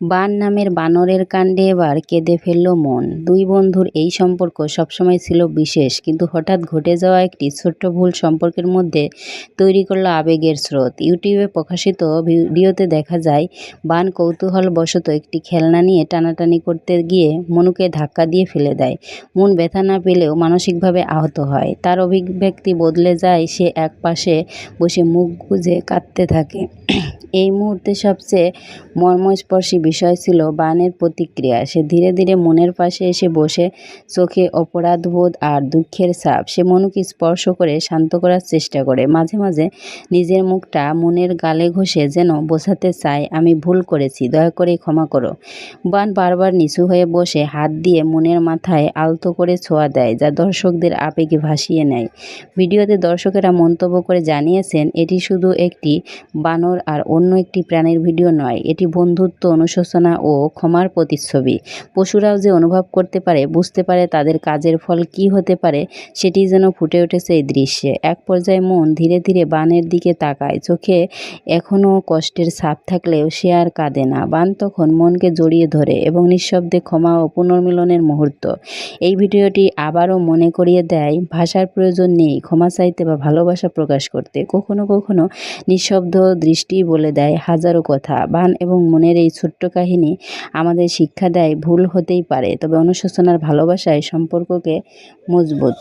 বান নামের বানরের কাণ্ডে এবার কেঁদে ফেলল মন। দুই বন্ধুর এই সম্পর্ক সবসময় ছিল বিশেষ, কিন্তু হঠাৎ ঘটে যাওয়া একটি ছোট্ট ভুল সম্পর্কের মধ্যে তৈরি করল আবেগের স্রোত। ইউটিউবে প্রকাশিত ভিডিওতে দেখা যায়, বান কৌতূহলবশত একটি খেলনা নিয়ে টানাটানি করতে গিয়ে মনুকে ধাক্কা দিয়ে ফেলে দেয়। মন ব্যথা না পেলেও মানসিকভাবে আহত হয়। তার অভিব্যক্তি বদলে যায়, সে এক পাশে বসে মুখ গুজে কাঁদতে থাকে। এই মুহূর্তে সবচেয়ে মর্মস্পর্শী বিষয় ছিল বানের প্রতিক্রিয়া। সে ধীরে ধীরে মনের পাশে এসে বসে চোখে অপরাধবোধ আর দুঃখের ছাপ। সে মনুকে স্পর্শ করে শান্ত করার চেষ্টা করে। মাঝে মাঝে নিজের মুখটা মনের গালে ঘষে যেন বোঝাতে চায়, আমি ভুল করেছি, দয়া করে ক্ষমা করো। বান বারবার নিচু হয়ে বসে হাত দিয়ে মনের মাথায় আলতো করে ছোঁয়া দেয়, যা দর্শকদের আবেগে ভাসিয়ে নেয়। ভিডিওতে দর্শকেরা মন্তব্য করে জানিয়েছেন, এটি শুধু একটি বানর আর অন্য একটি প্রাণীর ভিডিও নয়, এটি বন্ধুত্ব অনুশোচনা ও ক্ষমার প্রতিচ্ছবি। পশুরাও যে অনুভব করতে পারে, বুঝতে পারে তাদের কাজের ফল কি হতে পারে, সেটি যেন ফুটে উঠেছে এই দৃশ্যে। এক পর্যায়ে মন ধীরে ধীরে বানের দিকে তাকায়। চোখে এখনও কষ্টের ছাপ থাকলেও সে আর কাঁদে না। বান তখন মনকে জড়িয়ে ধরে এবং নিঃশব্দে ক্ষমা ও পুনর্মিলনের মুহূর্ত। এই ভিডিওটি আবারও মনে করিয়ে দেয়, ভাষার প্রয়োজন নেই, ক্ষমা চাইতে বা ভালোবাসা প্রকাশ করতে। কখনো কখনো নিঃশব্দ দৃষ্টি বলে দেয় হাজারো কথা। বান এবং মনের এই ছোট্ট কাহিনী আমাদের শিক্ষা দেয় ভুল হতেই পারে তবে অনুশোচনার ভালোবাসায় সম্পর্ককে মজবুত।